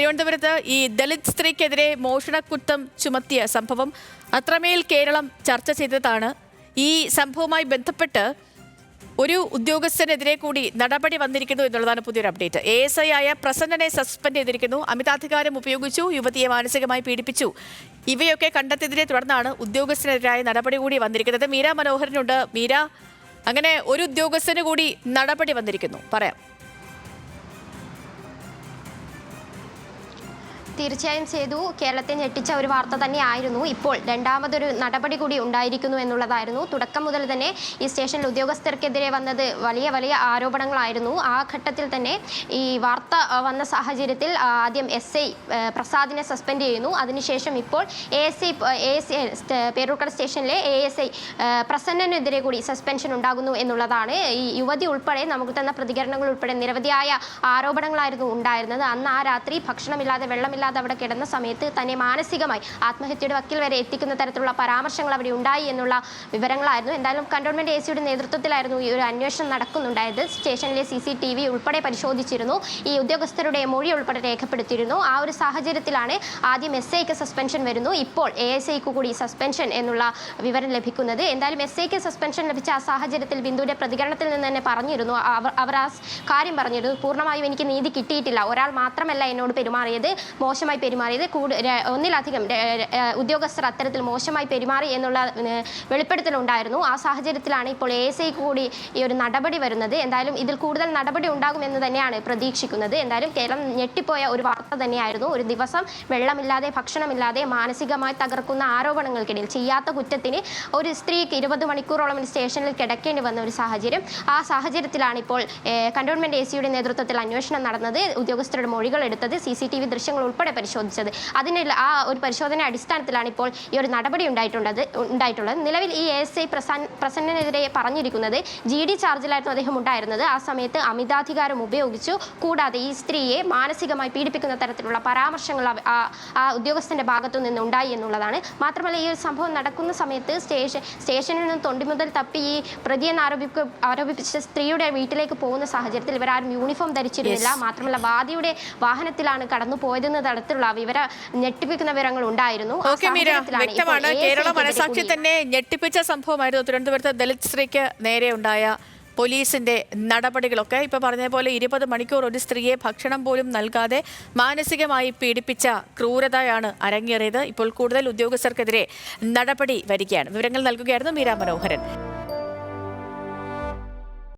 തിരുവനന്തപുരത്ത് ഈ ദളിത് സ്ത്രീക്കെതിരെ മോഷണക്കുറ്റം ചുമത്തിയ സംഭവം അത്രമേൽ കേരളം ചർച്ച ചെയ്തതാണ്. ഈ സംഭവവുമായി ബന്ധപ്പെട്ട് ഒരു ഉദ്യോഗസ്ഥനെതിരെ കൂടി നടപടി വന്നിരിക്കുന്നു എന്നുള്ളതാണ് പുതിയൊരു അപ്ഡേറ്റ്. എ എസ് ഐ ആയ പ്രസന്നനെ സസ്പെൻഡ് ചെയ്തിരിക്കുന്നു. അമിതാധികാരം ഉപയോഗിച്ചു യുവതിയെ മാനസികമായി പീഡിപ്പിച്ചു. ഇവയൊക്കെ കണ്ടെത്തിയതിനെ തുടർന്നാണ് ഉദ്യോഗസ്ഥനെതിരായ നടപടി കൂടി വന്നിരിക്കുന്നത്. മീര മനോഹരനുണ്ട്. മീര അങ്ങനെ ഒരു ഉദ്യോഗസ്ഥന് കൂടി നടപടി വന്നിരിക്കുന്നു. പറയാം. തീർച്ചയായും ചെയ്തു. കേരളത്തെ ഞെട്ടിച്ച ഒരു വാർത്ത തന്നെയായിരുന്നു ഇപ്പോൾ. രണ്ടാമതൊരു നടപടി കൂടി ഉണ്ടായിരിക്കുന്നു എന്നുള്ളതായിരുന്നു. തുടക്കം മുതൽ തന്നെ ഈ സ്റ്റേഷനിൽ ഉദ്യോഗസ്ഥർക്കെതിരെ വന്നത് വലിയ വലിയ ആരോപണങ്ങളായിരുന്നു. ആ ഘട്ടത്തിൽ തന്നെ ഈ വാർത്ത വന്ന സാഹചര്യത്തിൽ ആദ്യം എസ് ഐ പ്രസാദിനെ സസ്പെൻഡ് ചെയ്യുന്നു. അതിനുശേഷം ഇപ്പോൾ A S I A S I Peroorkada സ്റ്റേഷനിലെ എ എസ് ഐ പ്രസന്നനെതിരെ കൂടി സസ്പെൻഷൻ ഉണ്ടാകുന്നു എന്നുള്ളതാണ്. ഈ യുവതി ഉൾപ്പെടെ നമുക്ക് തന്ന പ്രതികരണങ്ങൾ ഉൾപ്പെടെ നിരവധിയായ ആരോപണങ്ങളായിരുന്നു ഉണ്ടായിരുന്നത്. അന്ന് ആ രാത്രി ഭക്ഷണമില്ലാതെ വെള്ളമില്ലാതെ അവിടെ കിടന്ന സമയത്ത് തന്നെ മാനസികമായി ആത്മഹത്യയുടെ വക്കിൽ വരെ എത്തിക്കുന്ന തരത്തിലുള്ള പരാമർശങ്ങൾ അവിടെ ഉണ്ടായി എന്നുള്ള വിവരങ്ങളായിരുന്നു. എന്തായാലും കണ്ടോൺമെന്റ് എ സിയുടെ നേതൃത്വത്തിലായിരുന്നു ഈ ഒരു അന്വേഷണം നടക്കുന്നുണ്ടായത്. സ്റ്റേഷനിലെ സി സി ടി വി ഉൾപ്പെടെ പരിശോധിച്ചിരുന്നു. ഈ ഉദ്യോഗസ്ഥരുടെ മൊഴി ഉൾപ്പെടെ രേഖപ്പെടുത്തിയിരുന്നു. ആ ഒരു സാഹചര്യത്തിലാണ് ആദ്യം എസ് ഐക്ക് സസ്പെൻഷൻ വരുന്നു. ഇപ്പോൾ എ എസ് ഐക്ക് കൂടി സസ്പെൻഷൻ എന്നുള്ള വിവരം ലഭിക്കുന്നത്. എന്തായാലും എസ് ഐക്ക് സസ്പെൻഷൻ ലഭിച്ച ആ സാഹചര്യത്തിൽ ബിന്ദുവിന്റെ പ്രതികരണത്തിൽ നിന്ന് തന്നെ പറഞ്ഞിരുന്നു. അവർ ആ കാര്യം പറഞ്ഞിരുന്നു. പൂർണമായും എനിക്ക് നീതി കിട്ടിയിട്ടില്ല. ഒരാൾ മാത്രമല്ല എന്നോട് പെരുമാറിയത്. മോശമായി പെരുമാറിയത് കൂടു ഒന്നിലധികം ഉദ്യോഗസ്ഥർ അത്തരത്തിൽ മോശമായി പെരുമാറി എന്നുള്ള വെളിപ്പെടുത്തലുണ്ടായിരുന്നു. ആ സാഹചര്യത്തിലാണ് ഇപ്പോൾ എ എസ് ഐ കൂടി ഈ ഒരു നടപടി വരുന്നത്. എന്തായാലും ഇതിൽ കൂടുതൽ നടപടി ഉണ്ടാകുമെന്ന് തന്നെയാണ് പ്രതീക്ഷിക്കുന്നത്. എന്തായാലും കേരളം ഞെട്ടിപ്പോയ ഒരു വാർത്ത തന്നെയായിരുന്നു. ഒരു ദിവസം വെള്ളമില്ലാതെ ഭക്ഷണമില്ലാതെ മാനസികമായി തകർക്കുന്ന ആരോപണങ്ങൾക്കിടയിൽ ചെയ്യാത്ത കുറ്റത്തിന് ഒരു സ്ത്രീക്ക് ഇരുപത് മണിക്കൂറോളം സ്റ്റേഷനിൽ കിടക്കേണ്ടി വന്ന ഒരു സാഹചര്യം. ആ സാഹചര്യത്തിലാണ് ഇപ്പോൾ കണ്ടോൺമെന്റ് എ സിയുടെ നേതൃത്വത്തിൽ അന്വേഷണം നടന്നത്. ഉദ്യോഗസ്ഥരുടെ മൊഴികൾ എടുത്തത് സി സി ടി വി ദൃശ്യങ്ങൾ പരിശോധിച്ചത്. അതിന് ആ ഒരു പരിശോധന അടിസ്ഥാനത്തിലാണ് ഇപ്പോൾ ഈ ഒരു നടപടി ഉണ്ടായിട്ടുള്ളത് ഉണ്ടായിട്ടുള്ളത്. നിലവിൽ ഈ എസ് ഐ പ്രസൻ പ്രസന്നനെതിരെ പറഞ്ഞിരിക്കുന്നത് ജി ഡി ചാർജിലായിരുന്നു അദ്ദേഹം ഉണ്ടായിരുന്നത്. ആ സമയത്ത് അമിതാധികാരം ഉപയോഗിച്ചു. കൂടാതെ ഈ സ്ത്രീയെ മാനസികമായി പീഡിപ്പിക്കുന്ന തരത്തിലുള്ള പരാമർശങ്ങൾ ആ ആ ഉദ്യോഗസ്ഥന്റെ ഭാഗത്തു നിന്ന് ഉണ്ടായി എന്നുള്ളതാണ്. മാത്രമല്ല ഈ ഒരു സംഭവം നടക്കുന്ന സമയത്ത് സ്റ്റേഷൻ സ്റ്റേഷനിൽ നിന്ന് തൊണ്ടി മുതൽ തപ്പി ഈ പ്രതിയെന്ന് ആരോപിക്ക ആരോപിച്ച സ്ത്രീയുടെ വീട്ടിലേക്ക് പോകുന്ന സാഹചര്യത്തിൽ ഇവരാരും യൂണിഫോം ധരിച്ചിരുന്നില്ല. മാത്രമല്ല വാദിയുടെ വാഹനത്തിലാണ് കടന്നു പോയതെന്ന തരത്തിലുള്ള വിവര ഞെട്ടിപ്പിക്കുന്ന വിവരങ്ങൾ ഉണ്ടായിരുന്നു. വ്യക്തമാണ്. കേരള മനസാക്ഷി തന്നെ ഞെട്ടിപ്പിച്ച സംഭവമായിരുന്നു. തിരുവനന്തപുരത്ത് ദളിത് സ്ത്രീക്ക് നേരെ ഉണ്ടായ പോലീസിന്റെ നടപടികളൊക്കെ. ഇപ്പൊ പറഞ്ഞ പോലെ ഇരുപത് മണിക്കൂർ ഒരു സ്ത്രീയെ ഭക്ഷണം പോലും നൽകാതെ മാനസികമായി പീഡിപ്പിച്ച ക്രൂരതയാണ് അരങ്ങേറിയത്. ഇപ്പോൾ കൂടുതൽ ഉദ്യോഗസ്ഥർക്കെതിരെ നടപടി വരികയാണ്. വിവരങ്ങൾ നൽകുകയായിരുന്നു മീരാ മനോഹരൻ.